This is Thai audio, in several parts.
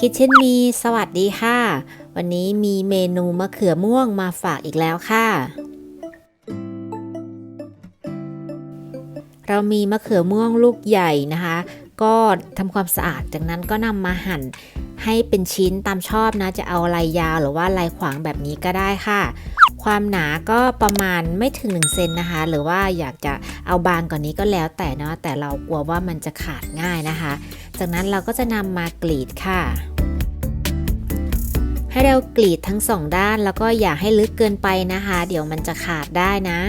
คิดเช่นมีสวัสดีค่ะ วันนี้มีเมนูมะเขือม่วงมาฝากอีกแล้วค่ะ เรามีมะเขือม่วงลูกใหญ่นะคะ ก็ทำความสะอาดจากนั้นก็นำมาหั่นให้เป็นชิ้นตามชอบนะ จะเอาลายยาวหรือว่าลายขวางแบบนี้ก็ได้ค่ะ ความหนาก็ประมาณไม่ถึง1เซนนะคะ หรือว่าอยากจะเอาบางกว่านนี้ก็แล้วแต่เนาะแต่เรากลัวว่ามันจะขาดง่ายนะคะ จากนั้นเราก็จะนำมากรีดค่ะ ให้เรากรีดทั้งสองด้านแล้วก็อย่าให้ลึกเกินไปนะคะ เดี๋ยวมันจะขาดได้นะ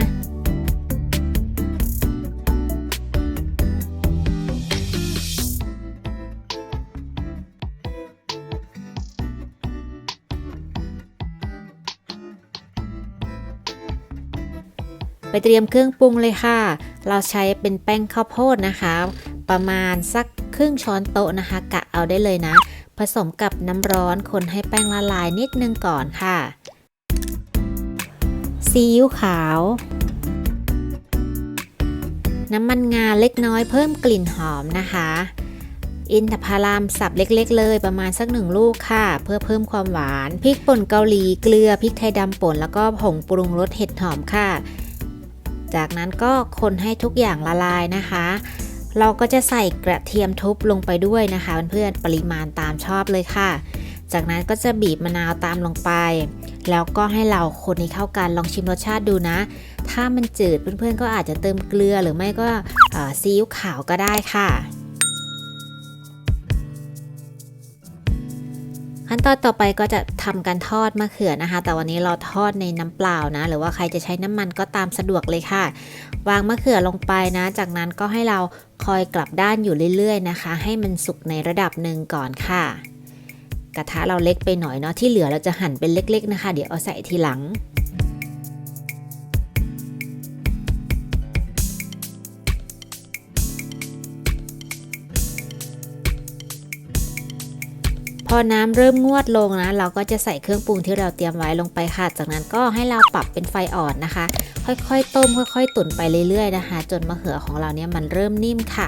ไปเตรียมเครื่องปรุงเลยค่ะ เราใช้เป็นแป้งข้าวโพดนะคะ ประมาณสัก ครึ่งช้อนโต๊ะนะคะ กะเอาได้เลยนะ ผสมกับน้ำร้อนคนให้แป้งละลายนิดนึงก่อนค่ะซีอิ๊วขาว น้ำมันงาเล็กน้อยเพิ่มกลิ่นหอมนะคะ อินทผลัมสับเล็กๆ เลยประมาณสักหนึ่งลูกค่ะ เพื่อเพิ่มความหวาน พริกป่นเกาหลีเกลือพริกไทยดำป่นแล้วก็ผงปรุงรสเห็ดหอมค่ะ จากนั้นก็คนให้ทุกอย่างละลายนะคะ เราก็จะใส่กระเทียมทุบลงไปด้วยนะคะเพื่อนๆปริมาณตามชอบเลยค่ะ จากนั้นก็จะบีบมะนาวตามลงไป แล้วก็ให้เราคนให้เข้ากันลองชิมรสชาติดูนะ ถ้ามันจืดเพื่อนๆก็อาจจะเติมเกลือหรือไม่ก็ซีอิ๊วขาวก็ได้ค่ะ ขั้นตอนต่อไปก็จะทำการทอดมะเขือนะคะ แต่วันนี้เราทอดในน้ำเปล่านะ หรือว่าใครจะใช้น้ำมันก็ตามสะดวกเลยค่ะ วางมะเขือลงไปนะ จากนั้นก็ให้เราคอยกลับด้านอยู่เรื่อยๆนะคะ ให้มันสุกในระดับหนึ่งก่อนค่ะ กระทะเราเล็กไปหน่อยเนาะที่เหลือเราจะหั่นเป็นเล็ก ๆนะคะ เดี๋ยวเอาใส่ทีหลัง พอน้ำเริ่มงวดลงนะ เราก็จะใส่เครื่องปรุงที่เราเตรียมไว้ลงไปค่ะ จากนั้นก็ให้เราปรับเป็นไฟอ่อนนะคะ ค่อยๆ ต้มค่อย ๆ ตุ๋นไปเรื่อยๆนะคะ จนมะเขือของเราเนี่ยมันเริ่มนิ่มค่ะ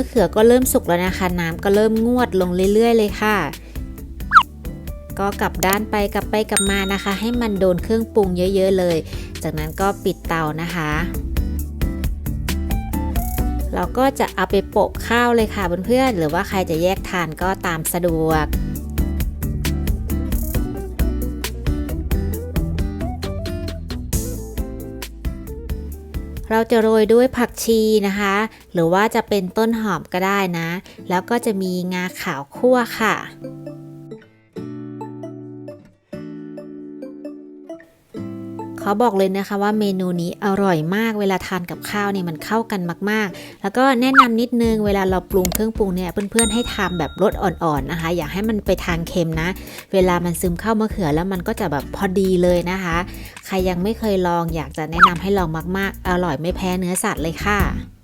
ะเขือก็เริ่มสุกแล้วนะคะ น้ำก็เริ่มงวดลงเรื่อยๆ เลยค่ะ ก็กลับด้านไปกลับไปกลับมานะคะ ให้มันโดนเครื่องปรุงเยอะๆเลย จากนั้นก็ปิดเตานะคะ เราก็จะเอาไปโปะข้าวเลยค่ะเพื่อนๆหรือว่าใครจะแยกทานก็ตามสะดวก เราจะโรยด้วยผักชีนะคะ หรือว่าจะเป็นต้นหอมก็ได้นะ แล้วก็จะมีงาขาวคั่วค่ะ เขาบอกเลยนะคะว่าเมนูนี้อร่อยมากเวลาทานกับข้าวเนี่ยมันเข้ากันมาก ๆ แล้วก็แนะนำนิดนึงเวลาเราปรุงเครื่องปรุงเนี่ยเพื่อนๆให้ทำแบบรสอ่อนๆนะคะ อย่าให้มันไปทางเค็มนะ เวลามันซึมเข้ามะเขือแล้วมันก็จะแบบพอดีเลยนะคะ ใครยังไม่เคยลองอยากจะแนะนำให้ลองมาก ๆ อร่อยไม่แพ้เนื้อสัตว์เลยค่ะ